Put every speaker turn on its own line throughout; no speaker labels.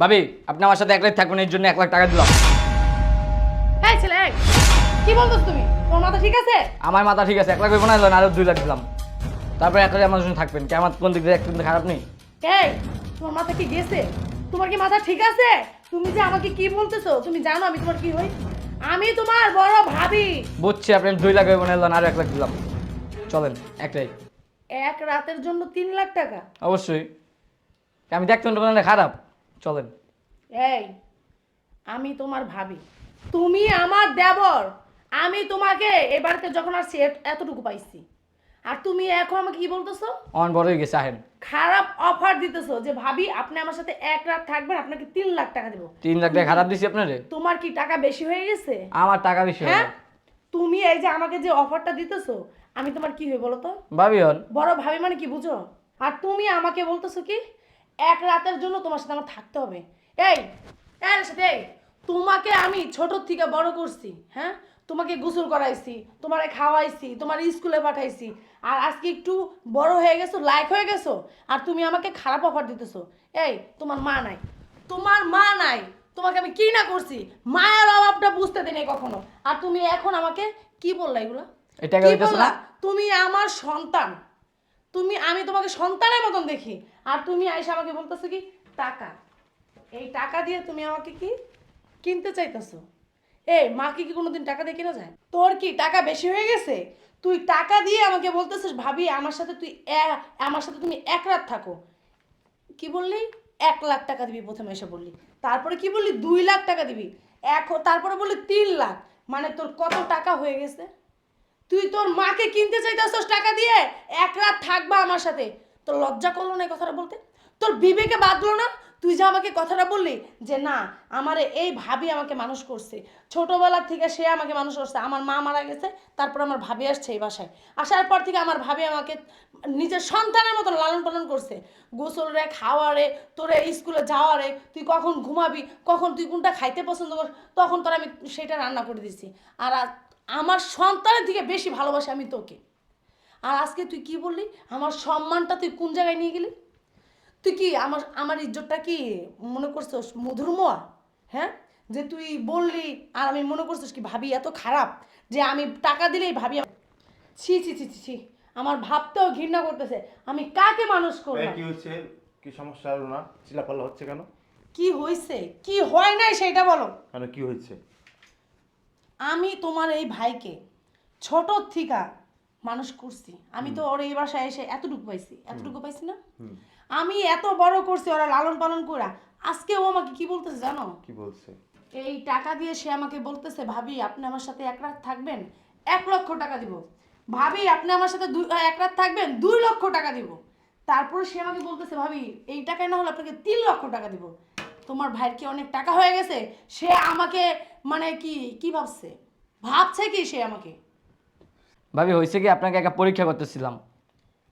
ভাবি আপনি আমার সাথে এক রাত থাকবেন এর জন্য এক লাখ টাকা দিলাম।
হ্যাঁ ছেলে এই, কি বলতেছ তুমি? তোমার মাথা ঠিক আছে?
আমার মাথা ঠিক আছে এক লাখ হইব না দিলেন আরও দুই লাখ দিলাম। তারপরে এক রাত আমার জন্য থাকবেন। কি আমার কোন দিক দিয়ে একটু খারাপ নেই?
এই তোমার মাথা কি গেছে? তোমার কি মাথা ঠিক আছে? তুমি যে আমাকে কি বলতেছো তুমি জানো আমি তোমার কি হই? আমি তোমার বড় ভাবি।
বুঝছি আপনি দুই লাখ হইব না দিলেন আরও এক লাখ দিলাম। চলেন একটাই।
এক রাতের জন্য তিন লাখ টাকা?
অবশ্যই। আমি দেখতেন না খারাপ। চলেন।
এই আমি তোমার ভাবি। তুমি আমার দেবর। আমি তোমাকে এ বাড়িতে যখন আসছি এত- এতটুকু পাইছি। আর তুমি এখন আমাকে কি বলতেছো?
আমার বড় হয়ে গেছে আহেন।
খারাপ অফার দিতেছো যে ভাবি আপনি আমার সাথে এক রাত থাকবেন আপনাকে তিন লাখ টাকা দেবো।
তিন লাখ টাকা খারাপ দিছি আপনারে?
তোমার কি টাকা বেশি হয়ে গেছে?
আমার টাকা বেশি
হ্যাঁ। তুমি এই যে আমাকে যে অফারটা দিতেছো আমি তোমার কি হই বলো তো?
ভাবি হন।
বড় ভাবি মানে কি বুঝো? আর তুমি আমাকে বলতেছো কি এক রাতের জন্য তোমার সাথে আমার থাকতে হবে। এই এর সাথে এই, তোমাকে আমি ছোট থেকে বড় করছি হ্যাঁ? তোমাকে গোসল করাইছি তোমারে খাওয়াইছি তোমার স্কুলে পাঠাইছি। আর আজকে একটু বড় হয়ে গেছো লাইক হয়ে গেছো আর তুমি আমাকে খারাপ অফার দিতেছো। এই তোমার মা নাই। তোমার মা নাই। তোমাকে আমি কি না করছি? মায়ের অভাবটা বুঝতে দিই নাই কখনো। আর তুমি এখন আমাকে কি বললা এগুলা? তুমি আমার সন্তান। তুমি আমি তোমাকে সন্তানের মতন দেখি। আর তুমি আইসা আমাকে বলতেছো কি, টাকা। এই টাকা দিয়ে তুমি আমাকে কি কিনতে চাইতেছো? এই মাকে কি কোনোদিন টাকা দিয়ে কেনা যায়? তোর কি টাকা বেশি হয়ে গেছে? তুই টাকা দিয়ে আমাকে বলতেছিস, ভাবি, আমার সাথে তুই এ- আমার সাথে তুমি এক রাত থাকো। কি বললি? এক লাখ টাকা দিবি প্রথমে এসে বললি। তারপরে কি বললি? দুই লাখ টাকা দিবি। এখন তারপরে বললি তিন লাখ। মানে তোর কত টাকা হয়ে গেছে? তুই তোর মাকে কিনতে চাইতেছস টাকা দিয়ে? এক রাত থাকবা আমার সাথে। তোর লজ্জা করল না এই কথাটা বলতে? তোর বিবেকে বাঁধলো না? তুই যে আমাকে কথাটা বললি যে না, আমারে এই ভাবি আমাকে মানুষ করছে। ছোটোবেলার থেকে সে আমাকে মানুষ করছে। আমার মা মারা গেছে, তারপর আমার ভাবি আসছে এই বাসায়। আসার পর থেকে আমার ভাবি আমাকে নিজের সন্তানের মতন লালন পালন করছে। গোসল রে, খাওয়া খাওয়ারে তোরে স্কুলে যাওয়ারে তুই কখন ঘুমাবি, কখন তুই কোনটা খাইতে পছন্দ কর, তখন তোর আমি সেটা রান্না করে দিছি। আর আমার সন্তানের থেকে বেশি ভালোবাসি আমি তোকে। আর আজকে তুই কি বললি? আমার সম্মানটা তুই কোন জায়গায় নিয়ে গেলি? তুই কি আমার আমার ইজ্জতটা কি মনে করছিস মধুর মোয়া হ্যাঁ? যে তুই বললি আর আমি মনে করছিস কি ভাবি এত খারাপ যে আমি টাকা দিলেই ভাবি ছি ছি ছি ছি ছি আমার ভাবতেও ঘৃণা করতেছে। আমি কাকে মানুষ করলাম?
কি হচ্ছে? কি সমস্যা হলো না? চিলাপাল্লা হচ্ছে কেন?
কি হয়েছে কি হয় নাই সেটা বলো।
কেন কি হয়েছে
আমি তোমার এই ভাইকে ছোট থিকা মানুষ করছি। আমি তো ওর এই বাসায় এসে এতটুকু পাইছি। এতটুকু পাইছি না? আমি এত বড় করছি ওরা লালন পালন করা আজকে ও আমাকে কি বলতেছে জানো?
কি বলছে?
এই টাকা দিয়ে সে আমাকে বলতেছে ভাবি আপনি আমার সাথে এক রাত থাকবেন এক লক্ষ টাকা দিব। ভাবি আপনি আমার সাথে দুই এক রাত থাকবেন দুই লক্ষ টাকা দিব। তারপরে সে আমাকে বলতেছে ভাবি এই টাকায় না হলে আপনাকে তিন লক্ষ টাকা দিব। তোমার ভাইয়ের কি অনেক টাকা হয়ে গেছে? সে আমাকে মানে কি কি ভাবছে? ভাবছে কি সে আমাকে?
ভাবি হয়েছে কি আপনাকে একটা পরীক্ষা করতেছিলাম?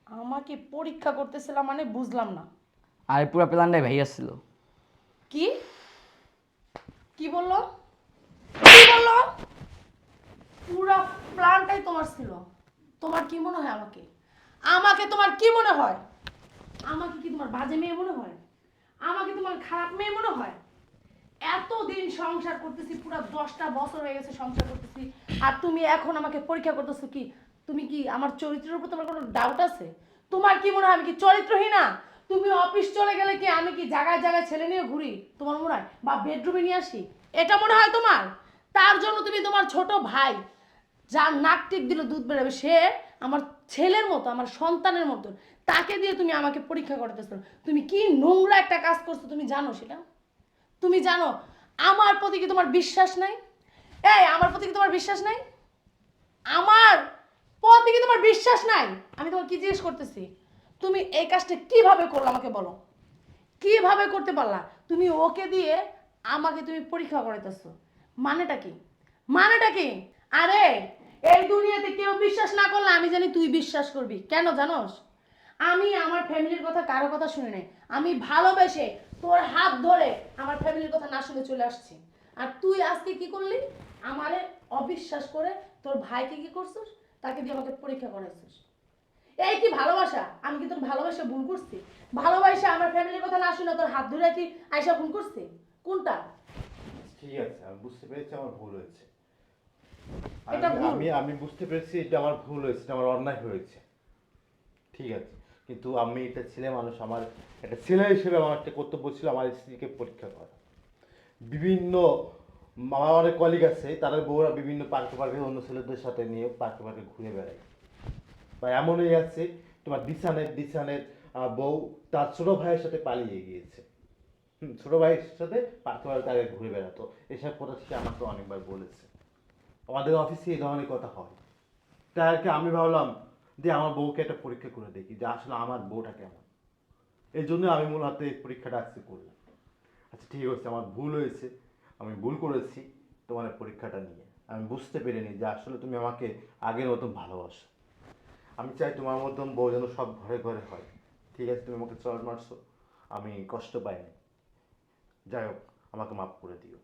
আমাকে পরীক্ষা করতেছিলাম মানে বুঝলাম না।
আর পুরো প্ল্যানটাই ভাই আসছিল
কি? কি বলল? কি বলল? পুরা প্ল্যানটাই তোমার ছিল। তোমার কি মনে হয় আমাকে? আমাকে তোমার কি মনে হয়? আমাকে কি তোমার বাজে মেয়ে মনে হয়? আমাকে তোমার খারাপ মেয়ে মনে হয়? এতদিন সংসার করতেছি পুরো দশটা বছর হয়ে গেছে সংসার করতেছি। আর তুমি এখন আমাকে পরীক্ষা করতেছো কি? তুমি কি আমার চরিত্রের উপর তোমার কোনো ডাউট আছে? তোমার কি মনে হয় আমি কি চরিত্রহীনা তুমি অফিস চলে গেলে কি আমি কি জায়গায় জায়গায় ছেলে নিয়ে ঘুরি? তোমার মনে হয়? বা বেডরুমে নিয়ে আসি? এটা মনে হয় তোমার? তার জন্য তুমি তোমার ছোট ভাই, যার নাক টিপ দিলে, দুধ বেরোবে সে আমার ছেলের মতো, আমার সন্তানের মতো, তাকে দিয়ে তুমি আমাকে পরীক্ষা করতেছো। তুমি কি নোংরা একটা কাজ করছ তুমি জানো সেটা? তুমি জানো, আমার প্রতি কি তোমার বিশ্বাস নাই? এই, আমার প্রতি কি তোমার বিশ্বাস নাই? আমার প্রতি কি তোমার বিশ্বাস নাই? আমি তোমার কি জিজ্ঞেস করতেছি? তুমি এই কাজটা কীভাবে করল আমাকে বলো? কীভাবে করতে পারলা? তুমি ওকে দিয়ে আমাকে তুমি পরীক্ষা করাইতেছো। মানেটা কি? মানেটা কি? আরে, এই দুনিয়াতে কেউ বিশ্বাস না করলে আমি জানি তুই বিশ্বাস করবি। কেন জানোস? আমি আমার ফ্যামিলির কথা কারও কথা শুনে নাই। আমি ভালোবেসে তোর হাত ধরে আমার ফ্যামিলির কথা না শুনে চলে আসছি। আর তুই আজকে কি করলি? আমারে অবিশ্বাস করে তোর ভাইকে কি করছিস? তাকে দিয়ে আমাকে পরীক্ষা করাইছিস। এই কি ভালোবাসা? আমি কি তোর ভালোবাসা ভুল করছি? ভালোবাসা আমার ফ্যামিলির কথা না শুনে তোর হাত ধরে কি আয়সা ভুল করছি? কোনটা?
ঠিক আছে আমি বুঝতে পেরেছি আমার ভুল হয়েছে।
এটা ভুল।
আমি আমি বুঝতে পেরেছি এটা আমার ভুল হয়েছে এটা আমার অন্যায় হয়েছে। ঠিক আছে কিন্তু আমি একটা ছেলে মানুষ আমার একটা ছেলে হিসেবে আমার একটা কর্তব্য ছিল আমার স্ত্রীকে পরীক্ষা করা। বিভিন্ন আমার অনেক কলিগ আছে, তাদের বউরা বিভিন্ন পার্কে পার্কে অন্য ছেলেদের সাথে নিয়ে পার্কে পার্কে ঘুরে বেড়ায়। বা এমনই আছে, তোমার দিশানের দিশানের বউ তার ছোট ভাইয়ের সাথে পালিয়ে গিয়েছে। ছোট ভাইয়ের সাথে পার্কে পার্কে আগে ঘুরে বেড়াতো। এসব কথা সে আমাকে অনেকবার বলেছে। আমাদের অফিসে এই ধরনের কথা হয়। তাই আর কি আমি ভাবলাম যে আমার বউকে একটা পরীক্ষা করে দেখি যে আসলে আমার বউটা কেমন। এই জন্য আমি মূলত এই পরীক্ষাটা আজকে করলাম। আচ্ছা ঠিক আছে, আমার ভুল হয়েছে। আমি ভুল করেছি তোমার পরীক্ষাটা নিয়ে। আমি বুঝতে পেরেনি যে আসলে তুমি আমাকে আগের মতন ভালোবাসো। আমি চাই তোমার মতন বউ যেন সব ঘরে ঘরে হয়। ঠিক আছে, তুমি আমাকে চট মারছো, আমি কষ্ট পাইনি। যাই হোক, আমাকে মাফ করে দিও।